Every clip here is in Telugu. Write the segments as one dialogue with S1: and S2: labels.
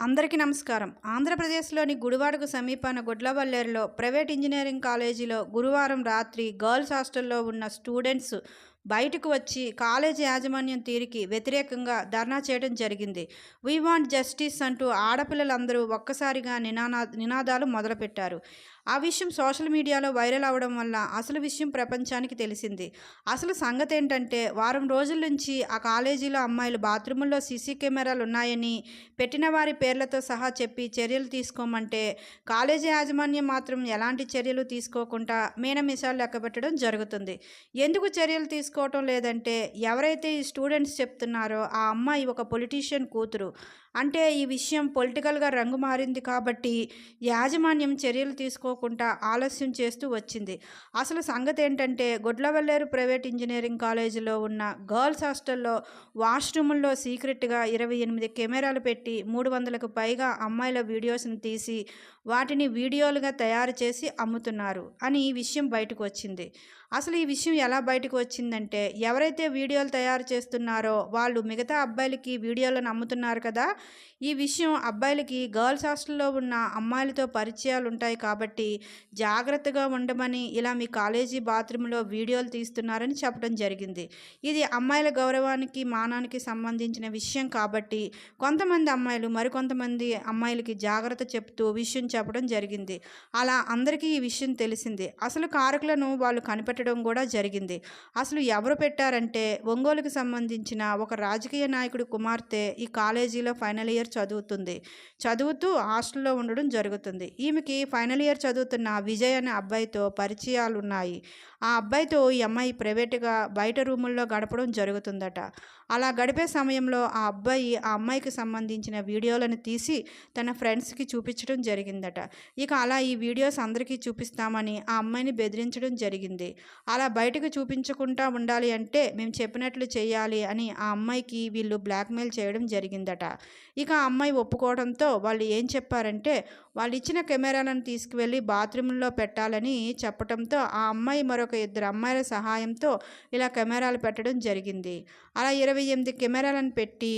S1: అందరికీ నమస్కారం. ఆంధ్రప్రదేశ్లోని గుడివాడకు సమీపాన గుడ్లవల్లేరులో ప్రైవేట్ ఇంజనీరింగ్ కాలేజీలో గురువారం రాత్రి గర్ల్స్ హాస్టల్లో ఉన్న స్టూడెంట్స్ బయటకు వచ్చి కాలేజీ యాజమాన్యం తీరికి వ్యతిరేకంగా ధర్నా చేయడం జరిగింది. వీ వాంట్ జస్టిస్ అంటూ ఆడపిల్లలందరూ ఒక్కసారిగా నినానా నినాదాలు మొదలుపెట్టారు. ఆ విషయం సోషల్ మీడియాలో వైరల్ అవడం వల్ల అసలు విషయం ప్రపంచానికి తెలిసింది. అసలు సంగతి ఏంటంటే వారం రోజుల నుంచి ఆ కాలేజీలో అమ్మాయిలు బాత్రూముల్లో సీసీ కెమెరాలు ఉన్నాయని పెట్టిన వారి పేర్లతో సహా చెప్పి చర్యలు తీసుకోమంటే కాలేజీ యాజమాన్యం మాత్రం ఎలాంటి చర్యలు తీసుకోకుండా మీనమిసాలు లెక్కబెట్టడం జరుగుతుంది. ఎందుకు చర్యలు తీసుకోవటం లేదంటే ఎవరైతే ఈ స్టూడెంట్స్ చెప్తున్నారో ఆ అమ్మాయి ఒక పొలిటీషియన్ కూతురు. అంటే ఈ విషయం పొలిటికల్గా రంగు మారింది కాబట్టి యాజమాన్యం చర్యలు తీసుకో చేసుకోకుండా ఆలస్యం చేస్తూ వచ్చింది. అసలు సంగతి ఏంటంటే గుడ్లవల్లేరు ప్రైవేట్ ఇంజనీరింగ్ కాలేజీలో ఉన్న గర్ల్స్ హాస్టల్లో వాష్రూముల్లో సీక్రెట్గా ఇరవై ఎనిమిది కెమెరాలు పెట్టి మూడు వందలకు పైగా అమ్మాయిల వీడియోస్ని తీసి వాటిని వీడియోలుగా తయారు చేసి అమ్ముతున్నారు అని ఈ విషయం బయటకు వచ్చింది. అసలు ఈ విషయం ఎలా బయటకు వచ్చిందంటే ఎవరైతే వీడియోలు తయారు చేస్తున్నారో వాళ్ళు మిగతా అబ్బాయిలకి వీడియోలను అమ్ముతున్నారు కదా ఈ విషయం అబ్బాయిలకి గర్ల్స్ హాస్టల్లో ఉన్న అమ్మాయిలతో పరిచయాలు ఉంటాయి కాబట్టి జాగ్రత్తగా ఉండమని ఇలా మీ కాలేజీ బాత్రూంలో వీడియోలు తీస్తున్నారని చెప్పడం జరిగింది. ఇది అమ్మాయిల గౌరవానికి మానానికి సంబంధించిన విషయం కాబట్టి కొంతమంది అమ్మాయిలు మరికొంతమంది అమ్మాయిలకి జాగ్రత్త చెప్తూ విషయం చెప్పడం జరిగింది. అలా అందరికీ ఈ విషయం తెలిసింది. అసలు కారకులను వాళ్ళు కనిపెట్టడం కూడా జరిగింది. అసలు ఎవరు పెట్టారంటే ఒంగోలుకు సంబంధించిన ఒక రాజకీయ నాయకుడి కుమార్తె ఈ కాలేజీలో ఫైనల్ ఇయర్ చదువుతుంది. చదువుతూ హాస్టల్లో ఉండడం జరుగుతుంది. ఈమెకి ఫైనల్ ఇయర్ చదువుతున్న విజయ్ అనే అబ్బాయితో పరిచయాలు ఉన్నాయి ఆ అబ్బాయితో ఈ అమ్మాయి ప్రైవేట్గా బయట రూముల్లో గడపడం జరుగుతుందట. అలా గడిపే సమయంలో ఆ అబ్బాయి ఆ అమ్మాయికి సంబంధించిన వీడియోలను తీసి తన ఫ్రెండ్స్కి చూపించడం జరిగిందట. ఇక అలా ఈ వీడియోస్ అందరికీ చూపిస్తామని ఆ అమ్మాయిని బెదిరించడం జరిగింది. అలా బయటకు చూపించకుండా ఉండాలి అంటే మేము చెప్పినట్లు చేయాలి అని ఆ అమ్మాయికి వీళ్ళు బ్లాక్మెయిల్ చేయడం జరిగిందట. ఇక ఆ అమ్మాయి ఒప్పుకోవడంతో వాళ్ళు ఏం చెప్పారంటే వాళ్ళు ఇచ్చిన కెమెరాలను తీసుకువెళ్ళి బాత్రూంలో పెట్టాలని చెప్పడంతో ఆ అమ్మాయి మరొక ఇద్దరు అమ్మాయిల సహాయంతో ఇలా కెమెరాలు పెట్టడం జరిగింది. అలా ఇరవై ఎనిమిది కెమెరాలను పెట్టి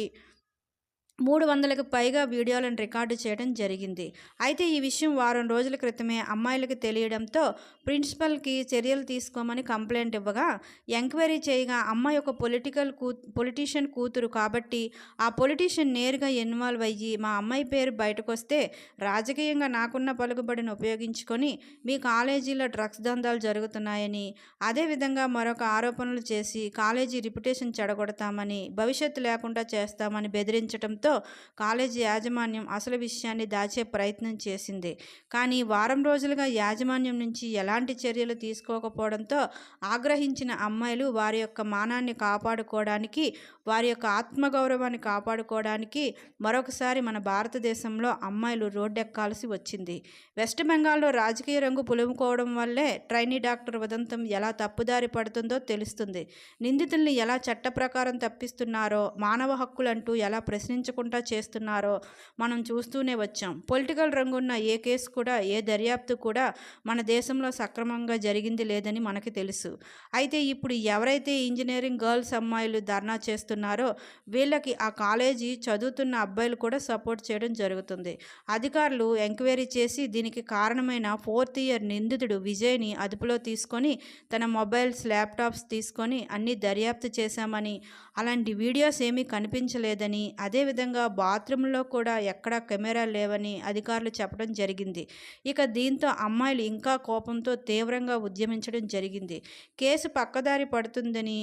S1: మూడు వందలకు పైగా వీడియోలను రికార్డు చేయడం జరిగింది. అయితే ఈ విషయం వారం రోజుల క్రితమే అమ్మాయిలకు తెలియడంతో ప్రిన్సిపల్కి చర్యలు తీసుకోమని కంప్లైంట్ ఇవ్వగా ఎంక్వైరీ చేయగా అమ్మాయి ఒక పొలిటికల్ కూ పొలిటీషియన్ కూతురు కాబట్టి ఆ పొలిటీషియన్ నేరుగా ఇన్వాల్వ్ అయ్యి మా అమ్మాయి పేరు బయటకు వస్తే రాజకీయంగా నాకున్న పలుకుబడిని ఉపయోగించుకొని మీ కాలేజీలో డ్రగ్స్ దందాలు జరుగుతున్నాయని అదేవిధంగా మరొక ఆరోపణలు చేసి కాలేజీ రిప్యుటేషన్ చెడగొడతామని భవిష్యత్తు లేకుండా చేస్తామని బెదిరించడంతో కాలేజీ యాజమాన్యం అసలు విషయాన్ని దాచే ప్రయత్నం చేసింది. కానీ వారం రోజులుగా యాజమాన్యం నుంచి ఎలాంటి చర్యలు తీసుకోకపోవడంతో ఆగ్రహించిన అమ్మాయిలు వారి యొక్క మానాన్ని కాపాడుకోవడానికి వారి యొక్క ఆత్మగౌరవాన్ని కాపాడుకోవడానికి మరొకసారి మన భారతదేశంలో అమ్మాయిలు రోడ్డెక్కాల్సి వచ్చింది. వెస్ట్ బెంగాల్లో రాజకీయ రంగు పులుముకోవడం వల్లే ట్రైనీ డాక్టర్ ఉదంతం ఎలా తప్పుదారి పడుతుందో తెలుస్తుంది. నిందితుల్ని ఎలా చట్ట ప్రకారం తప్పిస్తున్నారో మానవ హక్కులంటూ ఎలా ప్రశ్నించకుండా చేస్తున్నారో మనం చూస్తూనే వచ్చాం. పొలిటికల్ రంగున్న ఏ కేసు కూడా ఏ దర్యాప్తు కూడా మన దేశంలో సక్రమంగా జరిగింది లేదని మనకి తెలుసు. అయితే ఇప్పుడు ఎవరైతే ఇంజనీరింగ్ గర్ల్స్ అమ్మాయిలు ధర్నా చేస్తున్నారో వీళ్ళకి ఆ కాలేజీ చదువుతున్న అబ్బాయిలు కూడా సపోర్ట్ చేయడం జరుగుతుంది. అధికారులు ఎంక్వైరీ చేసి దీనికి కారణమైన ఫోర్త్ ఇయర్ నిందితుడు విజయ్ని అదుపులో తీసుకొని తన మొబైల్స్ ల్యాప్టాప్స్ తీసుకొని అన్ని దర్యాప్తు చేశామని అలాంటి వీడియోస్ ఏమీ కనిపించలేదని అదేవిధంగా బాత్రూంలో కూడా ఎక్కడా కెమెరా లేవని అధికారులు చెప్పడం జరిగింది. ఇక దీంతో అమ్మాయిలు ఇంకా కోపంతో తీవ్రంగా ఉద్యమించడం జరిగింది. కేసు పక్కదారి పడుతుందని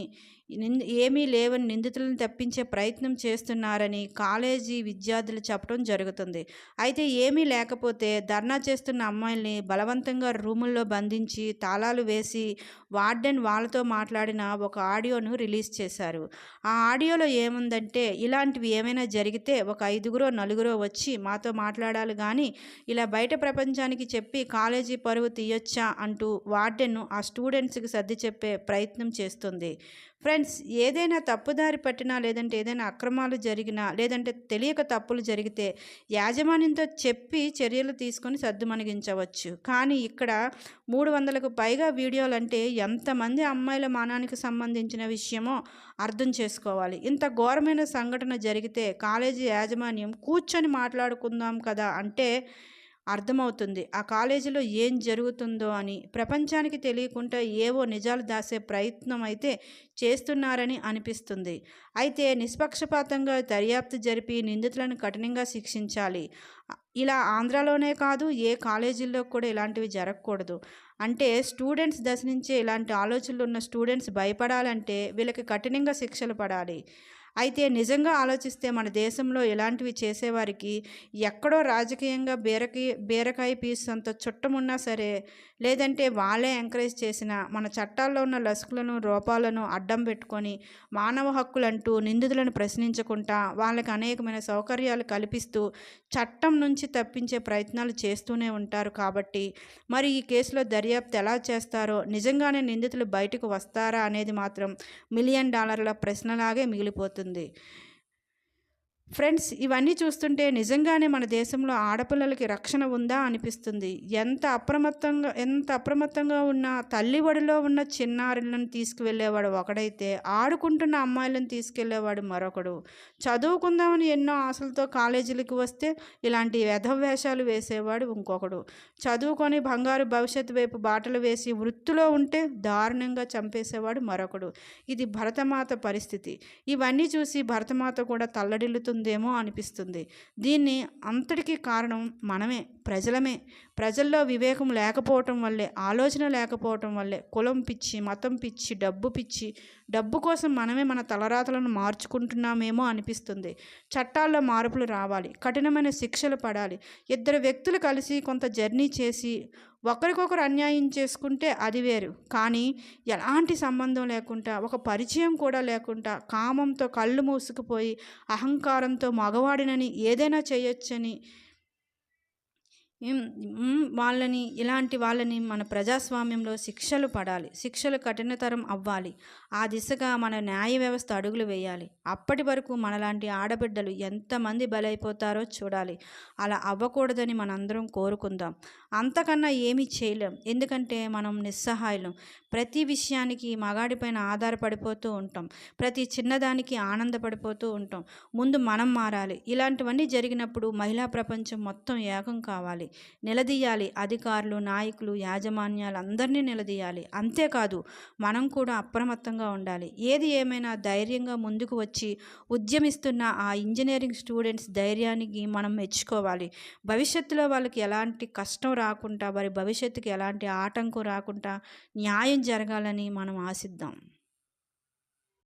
S1: ఏమీ లేవని నిందితులను తప్పించే ప్రయత్నం చేస్తున్నారని కాలేజీ విద్యార్థులు చెప్పడం జరుగుతుంది. అయితే ఏమీ లేకపోతే ధర్నా చేస్తున్న అమ్మాయిల్ని బలవంతంగా రూముల్లో బంధించి తాళాలు వేసి వార్డెన్ వాళ్ళతో మాట్లాడిన ఒక ఆడియోను రిలీజ్ చేశారు. ఆ ఆడియోలో ఏముందంటే ఇలాంటివి ఏమైనా జరిగితే ఒక ఐదుగురో నలుగురో వచ్చి మాతో మాట్లాడాలి కానీ ఇలా బయట ప్రపంచానికి చెప్పి కాలేజీ పరువు తీయొచ్చా అంటూ వార్డెన్ను ఆ స్టూడెంట్స్కి సర్ది చెప్పే ప్రయత్నం చేస్తుంది. ఫ్రెండ్స్ ఏదైనా తప్పుదారి పట్టినా లేదంటే ఏదైనా అక్రమాలు జరిగినా లేదంటే తెలియక తప్పులు జరిగితే యాజమాన్యంతో చెప్పి చర్యలు తీసుకొని సర్దుమణిగించవచ్చు కానీ ఇక్కడ మూడు వందలకు పైగా వీడియోలు అంటే ఎంతమంది అమ్మాయిల మానానికి సంబంధించిన విషయమో అర్థం చేసుకోవాలి. ఇంత ఘోరమైన సంఘటన జరిగితే కాలేజీ యాజమాన్యం కూర్చొని మాట్లాడుకుందాం కదా అంటే అర్థమవుతుంది. ఆ కాలేజీలో ఏం జరుగుతుందో అని ప్రపంచానికి తెలియకుండా ఏవో నిజాలు దాసే ప్రయత్నం అయితే చేస్తున్నారని అనిపిస్తుంది. అయితే నిష్పక్షపాతంగా దర్యాప్తు జరిపి నిందితులను కఠినంగా శిక్షించాలి. ఇలా ఆంధ్రాలోనే కాదు ఏ కాలేజీల్లో కూడా ఇలాంటివి జరగకూడదు. అంటే స్టూడెంట్స్ దశ నుంచే ఇలాంటి ఆలోచనలు ఉన్న స్టూడెంట్స్ భయపడాలంటే వీళ్ళకి కఠినంగా శిక్షలు పడాలి. అయితే నిజంగా ఆలోచిస్తే మన దేశంలో ఇలాంటివి చేసేవారికి ఎక్కడో రాజకీయంగా బీరకి బీరకాయ పీస్ అంత చుట్టమున్నా సరే లేదంటే వాళ్ళే ఎంకరేజ్ చేసిన మన చట్టాల్లో ఉన్న లసుకులను రూపాలను అడ్డం పెట్టుకొని మానవ హక్కులంటూ నిందితులను ప్రశ్నించకుండా వాళ్ళకి అనేకమైన సౌకర్యాలు కల్పిస్తూ చట్టం నుంచి తప్పించే ప్రయత్నాలు చేస్తూనే ఉంటారు కాబట్టి. మరి ఈ కేసులో దర్యాప్తు ఎలా చేస్తారో నిజంగానే నిందితులు బయటకు వస్తారా అనేది మాత్రం మిలియన్ డాలర్ల ప్రశ్నలాగే మిగిలిపోతుంది. అవుతుంది ఫ్రెండ్స్ ఇవన్నీ చూస్తుంటే నిజంగానే మన దేశంలో ఆడపిల్లలకి రక్షణ ఉందా అనిపిస్తుంది. ఎంత అప్రమత్తంగా ఎంత అప్రమత్తంగా ఉన్న తల్లి ఒడిలో ఉన్న చిన్నారులను తీసుకువెళ్ళేవాడు ఒకడైతే ఆడుకుంటున్న అమ్మాయిలను తీసుకెళ్ళేవాడు మరొకడు. చదువుకుందామని ఎన్నో ఆశలతో కాలేజీలకు వస్తే ఇలాంటి వ్యధవేషాలు వేసేవాడు ఇంకొకడు. చదువుకొని బంగారు భవిష్యత్తు వైపు బాటలు వేసి వృత్తిలో ఉంటే దారుణంగా చంపేసేవాడు మరొకడు. ఇది భరతమాత పరిస్థితి. ఇవన్నీ చూసి భరతమాత కూడా తల్లడిల్లుతుంది. ఉందేమో అనిపిస్తుంది. దీన్ని అంతటికీ కారణం మనమే ప్రజలమే. ప్రజల్లో వివేకం లేకపోవటం వల్లే ఆలోచన లేకపోవటం వల్లే కులం పిచ్చి మతం పిచ్చి డబ్బు పిచ్చి డబ్బు కోసం మనమే మన తలరాతలను మార్చుకుంటున్నామేమో అనిపిస్తుంది. చట్టాల్లో మార్పులు రావాలి కఠినమైన శిక్షలు పడాలి. ఇద్దరు వ్యక్తులు కలిసి కొంత జర్నీ చేసి ఒకరికొకరు అన్యాయం చేసుకుంటే అది వేరు. కానీ ఎలాంటి సంబంధం లేకుండా ఒక పరిచయం కూడా లేకుండా కామంతో కళ్ళు మూసుకుపోయి అహంకారంతో మగవాడినని ఏదైనా చేయొచ్చని వాళ్ళని ఇలాంటి వాళ్ళని మన ప్రజాస్వామ్యంలో శిక్షలు పడాలి. శిక్షలు కఠినతరం అవ్వాలి. ఆ దిశగా మన న్యాయ వ్యవస్థ అడుగులు వేయాలి. అప్పటి వరకు మనలాంటి ఆడబిడ్డలు ఎంతమంది బలైపోతారో చూడాలి. అలా అవ్వకూడదని మనందరం కోరుకుందాం. అంతకన్నా ఏమీ చేయలేం. ఎందుకంటే మనం నిస్సహాయులం. ప్రతి విషయానికి మగాడిపైన ఆధారపడిపోతూ ఉంటాం. ప్రతి చిన్నదానికి ఆనందపడిపోతూ ఉంటాం. ముందు మనం మారాలి. ఇలాంటివన్నీ జరిగినప్పుడు మహిళా ప్రపంచం మొత్తం ఏకం కావాలి. నిలదీయాలి. అధికారులు నాయకులు యాజమాన్యాలు అందరినీ నిలదీయాలి. అంతేకాదు మనం కూడా అప్రమత్తంగా ఉండాలి. ఏది ఏమైనా ధైర్యంగా ముందుకు వచ్చి ఉద్యమిస్తున్న ఆ ఇంజనీరింగ్ స్టూడెంట్స్ ధైర్యానికి మనం మెచ్చుకోవాలి. భవిష్యత్తులో వాళ్ళకి ఎలాంటి కష్టం రాకుండా వారి భవిష్యత్తుకి ఎలాంటి ఆటంకం రాకుండా న్యాయం జరగాలని మనం ఆశిద్దాం.